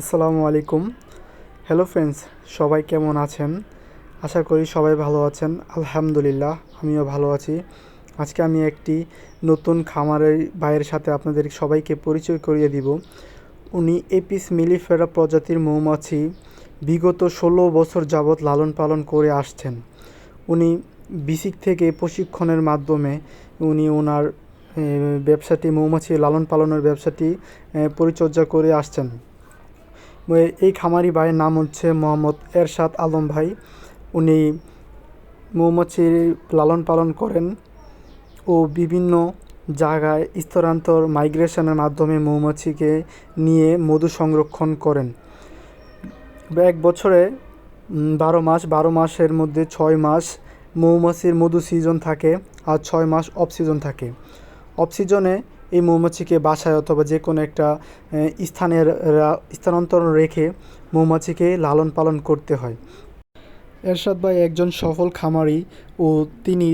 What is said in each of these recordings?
আসসালামু আলাইকুম। Hello friends সবাই কেমন আছেন? আশা করি সবাই ভালো আছেন। আলহামদুলিল্লাহ, আমিও ভালো আছি। আজকে আমি একটি নতুন খামারের ভাইয়ের সাথে আপনাদের সবাইকে পরিচয় করিয়ে দিব। উনি এপিস মিলিফেরা প্রজাতির মৌমাছি, বিগত ষোলো বছর যাবৎ লালন পালন করে আসছেন। উনি বিসিক থেকে প্রশিক্ষণের মাধ্যমে উনি ওনার ব্যবসাটি, মৌমাছি লালন পালনের ব্যবসাটি পরিচর্যা করে আসছেন। এই খামারি ভাইয়ের নাম হচ্ছে মোহাম্মদ এরশাদ আলম ভাই। উনি মৌমাছি লালন পালন করেন ও বিভিন্ন জায়গায় স্থলান্তর মাইগ্রেশনের মাধ্যমে মৌমাছিকে নিয়ে মধু সংরক্ষণ করেন। এক বছরে বারো মাস, বারো মাসের মধ্যে ছয় মাস মৌমাছির মধু সিজন থাকে আর ছয় মাস অফ সিজন থাকে। অফ সিজনে এই মৌমাছিকে বাসায় অথবা যে কোনো একটা স্থানের স্থানান্তর রেখে মৌমাছিকে লালন পালন করতে হয়। এরশাদ ভাই একজন সফল খামারি ও তিনি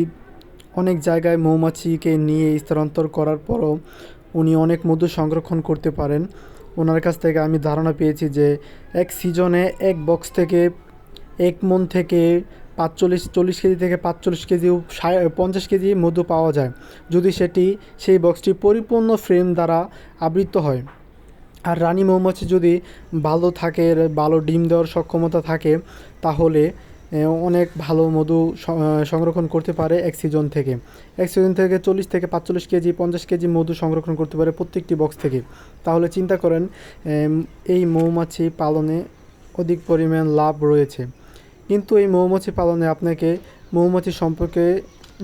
অনেক জায়গায় মৌমাছিকে নিয়ে স্থানান্তর করার পরও উনি অনেক মধু সংরক্ষণ করতে পারেন। ওনার কাছ থেকে আমি ধারণা পেয়েছি যে এক সিজনে এক বক্স থেকে এক মন থেকে পাঁচচল্লিশ, চল্লিশ কেজি থেকে পাঁচচল্লিশ কেজি পঞ্চাশ কেজি মধু পাওয়া যায়। যদি সেটি, সেই বক্সটি পরিপূর্ণ ফ্রেম দ্বারা আবৃত হয়। আর রানী মৌমাছি যদি ভালো থাকে, ভালো ডিম দেওয়ার সক্ষমতা থাকে, তাহলে অনেক ভালো মধু সংরক্ষণ করতে পারে এক সিজন থেকে। এক সিজন থেকে চল্লিশ থেকে পাঁচচল্লিশ কেজি, পঞ্চাশ কেজি মধু সংরক্ষণ করতে পারে প্রত্যেকটি বক্স থেকে। তাহলে চিন্তা করেন এই মৌমাছি পালনে অধিক পরিমাণ লাভ রয়েছে। কিন্তু এই মৌমাছি পালনে আপনাকে মৌমাছি সম্পর্কে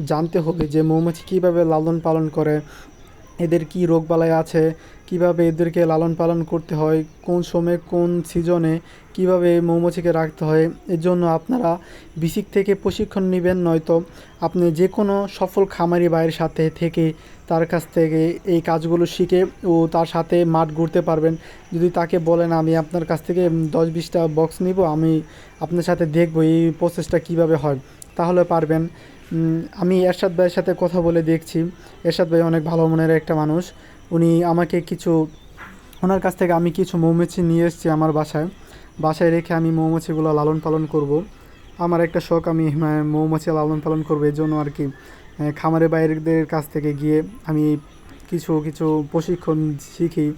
জানতে হবে যে মৌমাছি কীভাবে লালন পালন করে এদের কি রোগবালাই আছে? কীভাবে এদেরকে লালন পালন করতে হয়? কোন সময়ে, কোন সিজনে কীভাবে মৌমাছিকে রাখতে হয়? এর জন্য আপনারা বিসিক থেকে প্রশিক্ষণ নেবেন, নয়তো আপনি যে কোনো সফল খামারি ভাইয়ের সাথে থেকে তার কাছ থেকে এই কাজগুলো শিখে ও তার সাথে মাঠ ঘুরতে পারবেন। যদি তাকে বলেন, আমি আপনার কাছ থেকে দশ বিশটা বক্স নিব, আমি আপনার সাথে দেখব এই প্রসেসটা কীভাবে হয়, তাহলে পারবেন। আমি এরশাদ ভাইয়ের সাথে কথা বলে দেখছি। এরশাদ ভাই অনেক ভালো মনের একটা মানুষ। উনি আমাকে কিছু ওনার কাছ থেকে আমি কিছু মৌমাছি নিয়ে এসেছি আমার বাসায়। বাসায় রেখে আমি মৌমাছিগুলো লালন পালন করব। আমার একটা শখ আমি আহ, মৌমাছি লালন পালন করব। এই জন্য আর কি খামারে বাইরেদের কাছ থেকে গিয়ে আমি কিছু কিছু প্রশিক্ষণ শিখি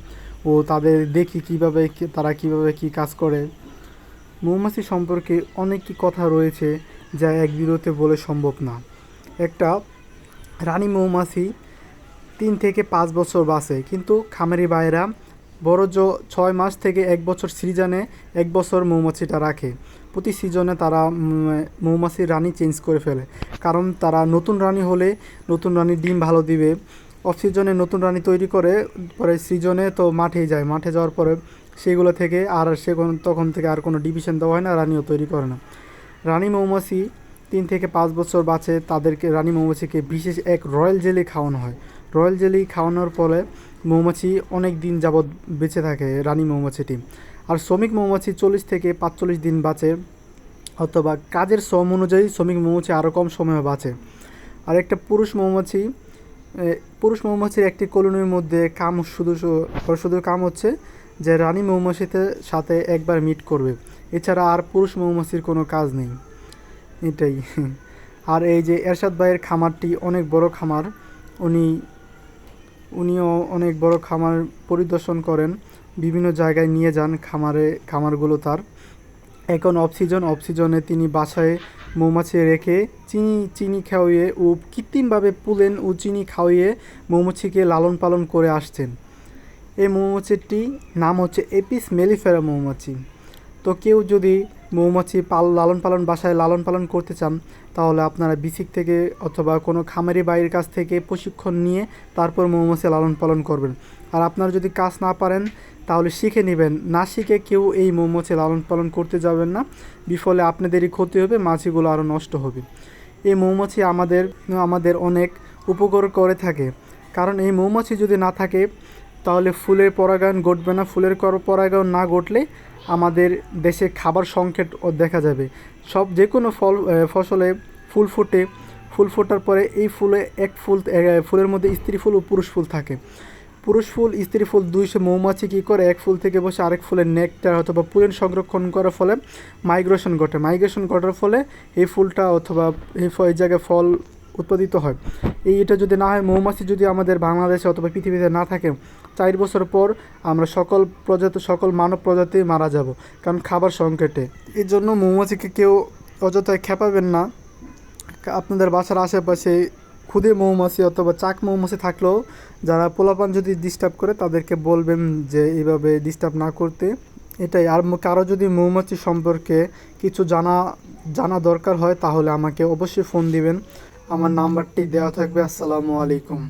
ও তাদের দেখি কীভাবে তারা কীভাবে কি কাজ করে। মৌমাছি সম্পর্কে অনেক কি কথা রয়েছে। যা এক বিরতে বলে সম্ভব না। একটা রানী মৌমাছি তিন থেকে পাঁচ বছর বাঁচে, কিন্তু খামারি বাইরা বড় জো ছয় মাস থেকে এক বছর সিজনে এক বছর মৌমাছিটা রাখে। প্রতি সিজনে তারা মৌমাছির রানী চেঞ্জ করে ফেলে, কারণ তারা নতুন রানী হলে নতুন রানী ডিম ভালো দিবে। অফ সিজনে নতুন রানী তৈরি করে, পরে সিজনে তো মাঠেই যায়, মাঠে যাওয়ার পরে সেগুলো থেকে আর সে তখন থেকে আর কোনো ডিভিশন দেওয়া হয় না, রানীও তৈরি করে না। রানী মৌমাছি তিন থেকে পাঁচ বছর বাঁচে, তাদেরকে, রানী মৌমাছিকে বিশেষ এক রয়্যাল জেলি খাওয়ানো হয়। রয়্যাল জেলি খাওয়ানোর ফলে মৌমাছি অনেক দিন যাবৎ বেঁচে থাকে রানী মৌমাছিটি আর শ্রমিক মৌমাছি চল্লিশ থেকে পাঁচচল্লিশ দিন বাঁচে, অথবা কাজের শ্রম অনুযায়ী শ্রমিক মৌমাছি আরও কম সময় বাঁচে। আর একটা পুরুষ মৌমাছি পুরুষ মৌমাছির একটি কলোনির মধ্যে কাম শুধু শুধু কাম হচ্ছে যে রানী মৌমাছিতে সাথে একবার মিট করবে। এছাড়া আর পুরুষ মৌমাছির কোনো কাজ নেই। এটাই। আর এই যে এরশাদ ভাইয়ের খামারটি অনেক বড় খামার। উনি, উনিও অনেক বড় খামার পরিদর্শন করেন। বিভিন্ন জায়গায় নিয়ে যান খামারে, খামারগুলো তার। এখন অফ সিজন অফ সিজনে তিনি বাসায় মৌমাছি রেখে চিনি চিনি খাওয়িয়ে ও কৃত্রিমভাবে পুলেন ও চিনি খাওয়িয়ে মৌমাছিকে লালন পালন করে আসছেন। এই মৌমাছিটি নাম হচ্ছে এপিস মেলিফেরা মৌমাছি। তো কেউ যদি মৌমাছি পাল লালন পালন বাসায় লালন পালন করতে চান, তাহলে আপনারা বিসিক থেকে অথবা কোনো খামারি বাইরের কাছ থেকে প্রশিক্ষণ নিয়ে তারপর মৌমাছি লালন পালন করবেন। আর আপনারা যদি কাজ না পারেন, তাহলে শিখে নেবেন। না শিখে কেউ এই মৌমাছি লালন পালন করতে যাবেন না। বিফলে আপনাদেরই ক্ষতি হবে, মাছিগুলো আরও নষ্ট হবে। এই মৌমাছি আমাদের আমাদের অনেক উপকার করে থাকে। কারণ এই মৌমাছি যদি না থাকে, তাহলে ফুলের পরাগায়ন ঘটবে না। ফুলের পরাগায়ন না ঘটলে আমাদের দেশে খাবার সংকট দেখা যাবে। সব যে কোনো ফল ফসলে ফুল ফোটে। ফুল ফোটার পরে এই ফুলে এক ফুল ফুলের মধ্যে স্ত্রী ফুল ও পুরুষ ফুল থাকে। পুরুষ ফুল, স্ত্রী ফুল দুইশো মৌমাছি কী করে? এক ফুল থেকে বসে আরেক ফুলের নেকটার অথবা পুরেন সংরক্ষণ করার ফলে মাইগ্রেশন ঘটে। মাইগ্রেশন ঘটার ফলে এই ফুলটা অথবা এই জায়গায় ফল উৎপাদিত হয়। এই এটা যদি না হয়, মৌমাছি যদি আমাদের বাংলাদেশে অথবা পৃথিবীতে না থাকে, চার বছর পর আমরা সকল প্রজাতি, সকল মানব প্রজাতি মারা যাব, কারণ খাবার সংকটে। এই জন্য মৌমাছিকে কেউ অযথায় খেপাবেন না। আপনাদের বাসার আশেপাশে খুদে মৌমাছি অথবা চাক মৌমাছি থাকলেও যারা পোলাপান যদি ডিস্টার্ব করে, তাদেরকে বলবেন যে এইভাবে ডিস্টার্ব না করতে। এটাই। আর কারও যদি মৌমাছি সম্পর্কে কিছু জানা জানা দরকার হয়, তাহলে আমাকে অবশ্যই ফোন দিবেন। আমার নাম্বারটি দেওয়া থাকবে আসসালামু আলাইকুম।